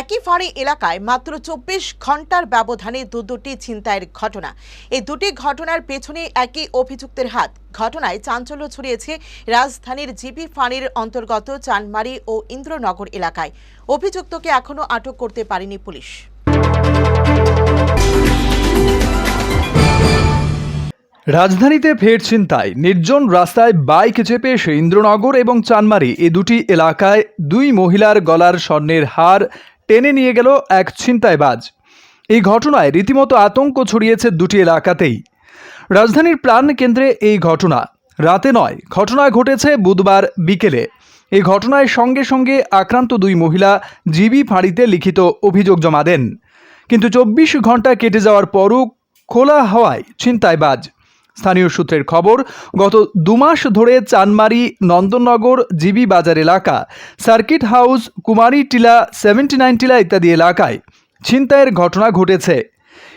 একই ফাঁড়ি এলাকায় মাত্র চব্বিশ ঘণ্টার ব্যবধানে দু দুটি ছিনতাইয়ের ঘটনা। এই দুটি ঘটনার পেছনে একই অভিযুক্তের হাত। ঘটনায় চাঞ্চল্য ছড়িয়েছে রাজধানীর জিপি ফাঁড়ির অন্তর্গত চানমারি ও ইন্দ্রনগর এলাকায়। অভিযুক্তকে এখনও আটক করতে পারেনি পুলিশ। রাজধানীতে ফের ছিনতাই। নির্জন রাস্তায় বাইক চেপে এসে ইন্দ্রনগর এবং চানমারি, এ দুটি এলাকায় দুই মহিলার গলার স্বর্ণের হার টেনে নিয়ে গেল এক ছিনতাইবাজ। এই ঘটনায় রীতিমতো আতঙ্ক ছড়িয়েছে দুটি এলাকাতেই। রাজধানীর প্রাণ কেন্দ্রে এই ঘটনা। রাতে নয়, ঘটনা ঘটেছে বুধবার বিকেলে। এই ঘটনায় সঙ্গে সঙ্গে আক্রান্ত দুই মহিলা জিবি ফাঁড়িতে লিখিত অভিযোগ জমা দেন। কিন্তু চব্বিশ ঘণ্টা কেটে যাওয়ার পরও খোলা হওয়ায় ছিনতাইবাজ স্থানীয় সূত্রের খবর, গত দুমাস ধরে চানমারি নন্দননগর জিবি বাজার এলাকা, সার্কিট হাউস, কুমারী টিলা, সেভেন্টি নাইন টিলা ইত্যাদি এলাকায় ছিনতাইয়ের ঘটনা ঘটেছে।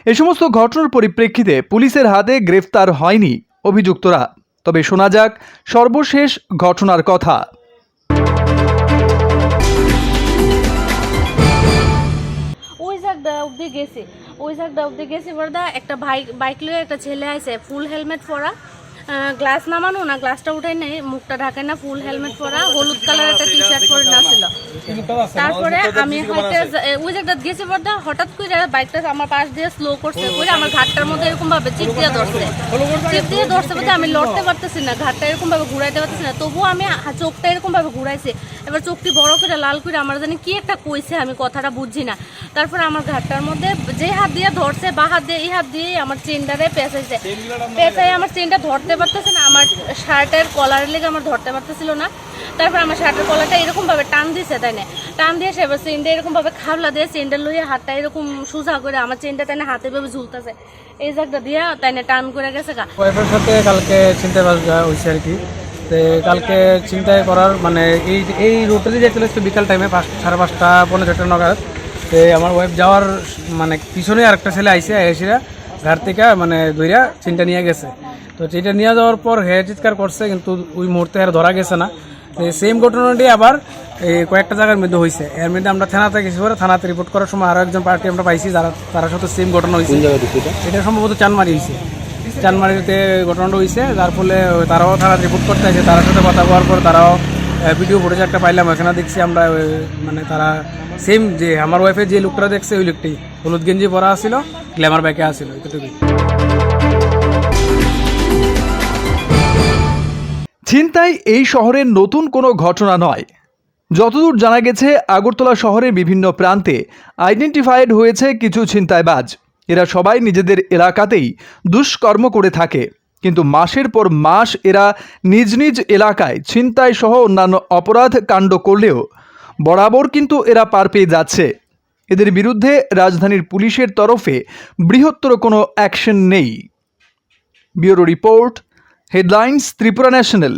এ সমস্ত ঘটনার পরিপ্রেক্ষিতে পুলিশের হাতে গ্রেফতার হয়নি অভিযুক্তরা। তবে শোনা যাক সর্বশেষ ঘটনার কথা। গেছি। ওই সাইডটা অব্দি গেছি, বড়দা। একটা বাইক বাইক লিয়ে একটা ছেলে আছে ফুল হেলমেট পরা। গ্লাস নামানো না গ্লাসটা উঠাই নাই, মুখটা ঢাকে না ফুল হেলমেট পরা, হলুদ কালার একটা টি শার্ট পরে নাছিল তারপরে আমি হয়তো যা- ওই জায়গাটা গেছি বড়দা হঠাৎ করে বাইকটা আমার পাশ দিয়ে স্লো করছে করে আমার ঘাটটার মধ্যে এরকম ভাবে চিপ দিয়ে ধরছে। চিপ দিয়ে ধরছে বলতে আমি লড়তে পারতেছি না, ঘাটটা এরকম ভাবে ঘুরাইতে পারতেছি না, তবুও আমি চোখটা এরকম ভাবে ঘুরাইছি। এবার চোখটি বড় করে লাল করে আমার জানি কি একটা কইছে আমি কথাটা বুঝছি না। তারপরে আমার ঘাটটার মধ্যে যে হাত দিয়ে ধরছে, বা হাত দিয়ে, এই হাত দিয়ে আমার চেনটারে পেঁচাইছে। পেঁচাই আমার চেনটা ধরতে পারতেছে না। আমার শার্টের কলারের লেগে আমার ধরতে পারতেছিল না। তারপর আমার শার্টের কলারটা এরকম ভাবে টান দিছে, তাই না? টান দিয়ে সে এবার চেনটা এরকম ভাবে খাবলা দিয়ে চেনটা লইয়ে হাতটা এরকম সোজা করে আমার চেনটা তাই না হাতে ভাবে ঝুলতেছে। এই জায়গাটা দিয়ে তাই না টান করে গেছে গা। ওয়াইফের সাথে কালকে চিন্তায় হয়েছে আর কি। কালকে চিন্তায় করার মানে এই এই রুটে যেতে হচ্ছে বিকাল টাইমে পাঁচ, সাড়ে পাঁচটা পনেরো ছটা নগাদ আমার ওয়াইফ যাওয়ার মানে পিছনে আরেকটা ছেলে আইসে এসিরা ঘাট থেকে মানে দইরা চিন্তা নিয়ে গেছে। তো চিন্তা নিয়ে যাওয়ার পর হে চিৎকার করছে কিন্তু ওই মুহূর্তে আর ধরা গেছে না। সেম ঘটনাটি আবার এই কয়েকটা জায়গার মধ্যে হয়েছে এর মধ্যে আমরা থানাতে গেছি পরে থানাতে রিপোর্ট করার সময় আরও একজন পার্টি আমরা পাইছি যারা তার সাথে সেম ঘটনা হয়েছে এটা? সম্ভবত চানমারি হয়েছে চানমারিতে ঘটনাটা হয়েছে যার ফলে তারাও থানা রিপোর্ট করতে আছে তার সাথে কথা বলার পর তারাও ভিডিও ফুটেজ একটা পাইলাম এখানে দেখছি আমরা মানে তারা সেম যে আমার ওয়াইফের যে লোকটা দেখছে, ওই লোকটি হলুদ গেঞ্জি পরা আসছিল গ্ল্যামার ব্যাকে আসছিল এতটুকুই। ছিনতাই এই শহরের নতুন কোনো ঘটনা নয়। যতদূর জানা গেছে, আগরতলা শহরের বিভিন্ন প্রান্তে আইডেন্টিফাইড হয়েছে কিছু ছিনতাইবাজ। এরা সবাই নিজেদের এলাকাতেই দুষ্কর্ম করে থাকে। কিন্তু মাসের পর মাস এরা নিজ নিজ এলাকায় ছিনতাই সহ অন্যান্য অপরাধ কাণ্ড করলেও বরাবর কিন্তু এরা পার পেয়ে যাচ্ছে। এদের বিরুদ্ধে রাজধানীর পুলিশের তরফে বৃহত্তর কোনো অ্যাকশন নেই। Bureau report, headlines, Tripura national.